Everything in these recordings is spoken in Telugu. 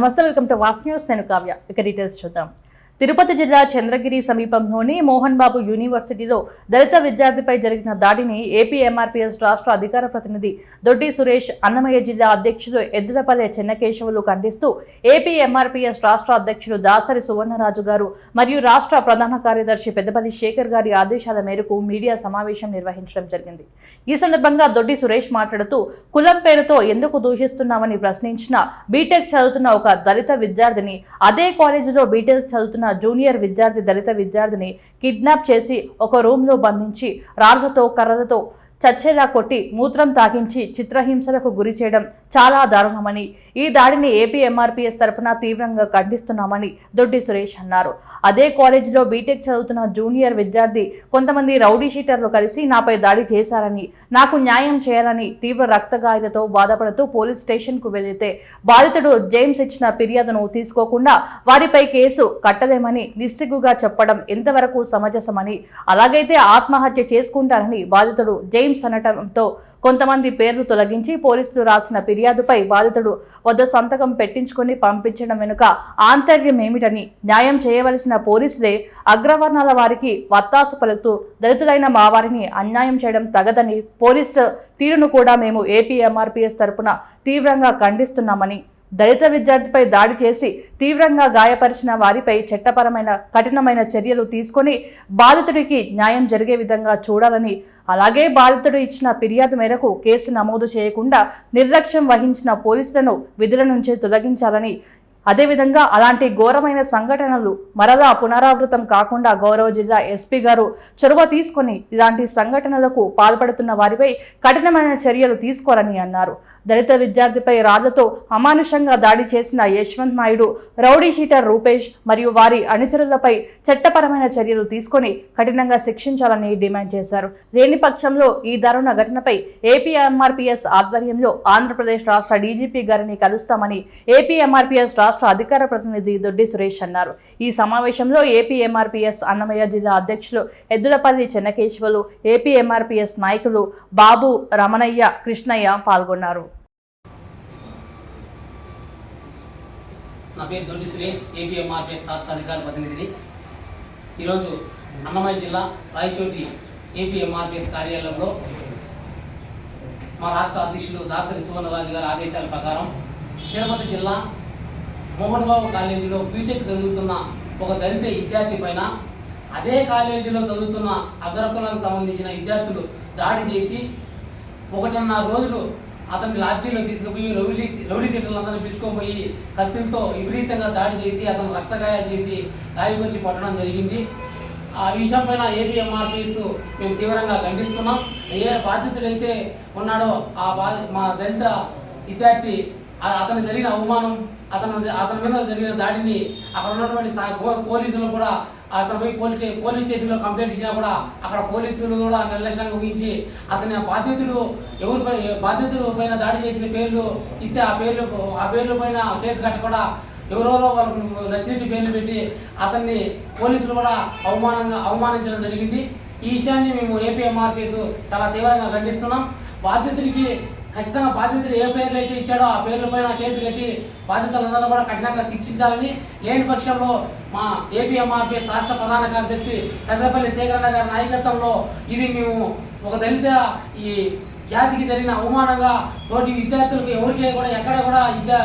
నమస్తే వెల్కమ్ టు వాస్ న్యూస్. నేను కావ్య. ఇక డీటెయిల్స్ చూద్దాం. తిరుపతి జిల్లా చంద్రగిరి సమీపంలోని మోహన్ బాబు యూనివర్సిటీలో దళిత విద్యార్థిపై జరిగిన దాడిని ఏపీ ఎంఆర్పీఎస్ రాష్ట్ర అధికార ప్రతినిధి దొడ్డి సురేష్ అన్నమయ్య జిల్లా అధ్యక్షుడు ఎద్దులపల్లె చెన్నకేశవులు ఖండిస్తూ ఏపీ ఎంఆర్పీఎస్ రాష్ట్ర అధ్యక్షుడు దాసరి సువర్ణరాజు గారు మరియు రాష్ట్ర ప్రధాన కార్యదర్శి పెద్దపల్లి శేఖర్ గారి ఆదేశాల మేరకు మీడియా సమావేశం నిర్వహించడం జరిగింది. ఈ సందర్భంగా దొడ్డి సురేష్ మాట్లాడుతూ కులం పేరుతో ఎందుకు దూషిస్తున్నామని ప్రశ్నించిన బీటెక్ చదువుతున్న ఒక దళిత విద్యార్థిని అదే కాలేజీలో బీటెక్ చదువుతున్న జూనియర్ విద్యార్థి దళిత విద్యార్థిని కిడ్నాప్ చేసి ఒక రూమ్లో బంధించి రాళ్ళతో కర్రలతో చచ్చేలా కొట్టి మూత్రం తాగించి చిత్రహింసలకు గురి చేయడం చాలా దారుణమని ఈ దాడిని ఏపీ ఎంఆర్పీఎస్ తరఫున తీవ్రంగా ఖండిస్తున్నామని దొడ్డి సురేష్ అన్నారు. అదే కాలేజీలో బీటెక్ చదువుతున్న జూనియర్ విద్యార్థి కొంతమంది రౌడీ షీటర్లు కలిసి నాపై దాడి చేశారని నాకు న్యాయం చేయాలని తీవ్ర రక్తగాయాలతో బాధపడుతూ పోలీస్ స్టేషన్కు వెళితే బాధితుడు జేమ్స్ ఇచ్చిన ఫిర్యాదును తీసుకోకుండా వారిపై కేసు కట్టలేమని నిస్సిగ్గుగా చెప్పడం ఎంతవరకు సమంజసమని అలాగైతే ఆత్మహత్య చేసుకుంటారని బాధితుడు జేమ్స్ అనటంతో కొంతమంది పేర్లు తొలగించి పోలీసులు రాసిన ఫిర్యాదుపై బాధితుడు వద్ద సంతకం పెట్టించుకుని పంపించడం వెనుక ఆంతర్యం ఏమిటని న్యాయం చేయవలసిన పోలీసులే అగ్రవర్ణాల వారికి వత్తాసు పలుకుతూ దళితులైన మా వారిని అన్యాయం చేయడం తగదని పోలీసు తీరును కూడా మేము ఏపీ ఎంఆర్పీఎస్ తరపున తీవ్రంగా ఖండిస్తున్నామని దళిత విద్యార్థిపై దాడి చేసి తీవ్రంగా గాయపరిచిన వారిపై చట్టపరమైన కఠినమైన చర్యలు తీసుకొని బాధితుడికి న్యాయం జరిగే విధంగా చూడాలని అలాగే బాధితుడు ఇచ్చిన ఫిర్యాదు మేరకు కేసు నమోదు చేయకుండా నిర్లక్ష్యం వహించిన పోలీసులను విధుల నుంచి తొలగించాలని అదేవిధంగా అలాంటి ఘోరమైన సంఘటనలు మరలా పునరావృతం కాకుండా గౌరవ జిల్లా ఎస్పీ గారు చొరవ తీసుకొని ఇలాంటి సంఘటనలకు పాల్పడుతున్న వారిపై కఠినమైన చర్యలు తీసుకోరని అన్నారు. దళిత విద్యార్థిపై రాళ్ళతో అమానుషంగా దాడి చేసిన యశ్వంత్ నాయుడు రౌడీ షీటర్ రూపేష్ మరియు వారి అనుచరులపై చట్టపరమైన చర్యలు తీసుకొని కఠినంగా శిక్షించాలని డిమాండ్ చేశారు. లేని పక్షంలో ఈ దారుణ ఘటనపై ఏపీఎంఆర్పిఎస్ ఆధ్వర్యంలో ఆంధ్రప్రదేశ్ రాష్ట్ర డీజీపీ గారిని కలుస్తామని ఏపీఎంఆర్పిఎస్ రాష్ట్ర రాష్ట్ర అధికార ప్రతినిధి దొడ్డి సురేష్ అన్నారు. ఈ సమావేశంలో ఏపీ ఎంఆర్పీఎస్ అన్నమయ్య జిల్లా అధ్యక్షులు ఎద్దులపల్లి చెన్నకేశ్వలు ఏపీ ఎంఆర్పీఎస్ నాయకులు బాబు రమణయ్య కృష్ణయ్య పాల్గొన్నారు. నా పేరు దొడ్డి సురేష్ ఏపీఎంఆర్పిఎస్ రాష్ట్ర అధికార ప్రతినిధిని. ఈరోజు అన్నమయ్య జిల్లా రాయచోటి ఏపీఎంఆర్పిఎస్ కార్యాలయంలో మా రాష్ట్ర అధ్యక్షులు దాసరి సువర్ణరాజు గారి ఆదేశాల ప్రకారం తిరుపతి జిల్లా మోహన్ బాబు కాలేజీలో బీటెక్ చదువుతున్న ఒక దళిత విద్యార్థి పైన అదే కాలేజీలో చదువుతున్న అగ్రకులకు సంబంధించిన విద్యార్థులు దాడి చేసి ఒకటిన్నర రోజులు అతన్ని లాడ్జీలో తీసుకుపోయి రౌడీ రౌడీ చెట్లందరినీ పిలుచుకొని కత్తులతో విపరీతంగా దాడి చేసి అతను రక్తగాయాలు చేసి గాయపరిచి పట్టడం జరిగింది. ఆ విషయం పైన ఏపీఎంఆర్పీస్ మేము తీవ్రంగా ఖండిస్తున్నాం. ఏ బాధితుడైతే ఉన్నాడో ఆ బా మా దళిత విద్యార్థి అతను జరిగిన అవమానం అతను అతని మీద జరిగిన దాడిని అక్కడ ఉన్నటువంటి సా- పో- పోలీసులు కూడా అతనిపై పోలీస్ పోలీస్ స్టేషన్లో కంప్లైంట్ ఇచ్చినా కూడా అక్కడ పోలీసులు కూడా నిర్లక్ష్యంగా ఊహించి అతని బాధ్యతలు ఎవరిపై బాధ్యతలు పైన దాడి చేసిన పేర్లు ఇస్తే ఆ పేర్లు ఆ పేర్ల పైన కేసు కట్టకుండా ఎవరెవరో వాళ్ళకు నచ్చినట్టు పేర్లు పెట్టి అతన్ని పోలీసులు కూడా అవమానంగా అవమానించడం జరిగింది. ఈ విషయాన్ని మేము ఏపీఎంఆర్పీస్ చాలా తీవ్రంగా ఖండిస్తున్నాం. బాధితుడికి ఖచ్చితంగా బాధితులు ఏ పేర్లు అయితే ఇచ్చాడో ఆ పేర్ల పైన కేసు కట్టి బాధితులందరూ కూడా కఠినంగా శిక్షించాలని లేని పక్షంలో మా ఏపీఎంఆర్పీఎస్ రాష్ట్ర ప్రధాన కార్యదర్శి పెద్దపల్లి శేఖరన్న గారి నాయకత్వంలో ఇది మేము ఒక దళిత ఈ జాతికి జరిగిన అవమానంగా తోటి విద్యార్థులకు ఎవరికి కూడా ఎక్కడ కూడా విద్యా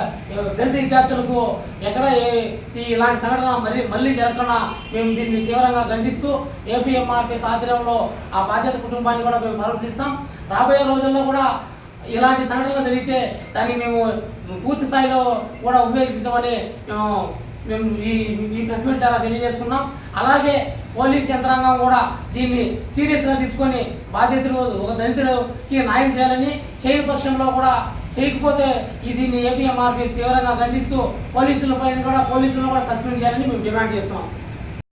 దళిత విద్యార్థులకు ఎక్కడ ఏ- ఇలాంటి సంఘటన మరి మళ్ళీ జరగకుండా మేము దీన్ని తీవ్రంగా ఖండిస్తూ ఏపీఎంఆర్పీఎస్ ఆధ్వర్యంలో ఆ బాధ్యత కుటుంబాన్ని కూడా మేము పరామర్శిస్తాం. రాబోయే రోజుల్లో కూడా ఇలాంటి సంఘటనలు జరిగితే దాన్ని మేము పూర్తి స్థాయిలో కూడా ఉపయోగించమని మేము మేము ఈ ఈ ప్రెస్ మీట్ ద్వారా తెలియజేసుకున్నాం. అలాగే పోలీస్ యంత్రాంగం కూడా దీన్ని సీరియస్గా తీసుకొని బాధితులు ఒక దళితుడికి న్యాయం చేయాలని చేయని పక్షంలో కూడా చేయకపోతే ఈ దీన్ని ఏపీఎంఆర్పీఎస్ తీవ్రంగా ఖండిస్తూ పోలీసులపై కూడా పోలీసులను కూడా సస్పెండ్ చేయాలని మేము డిమాండ్ చేస్తున్నాం.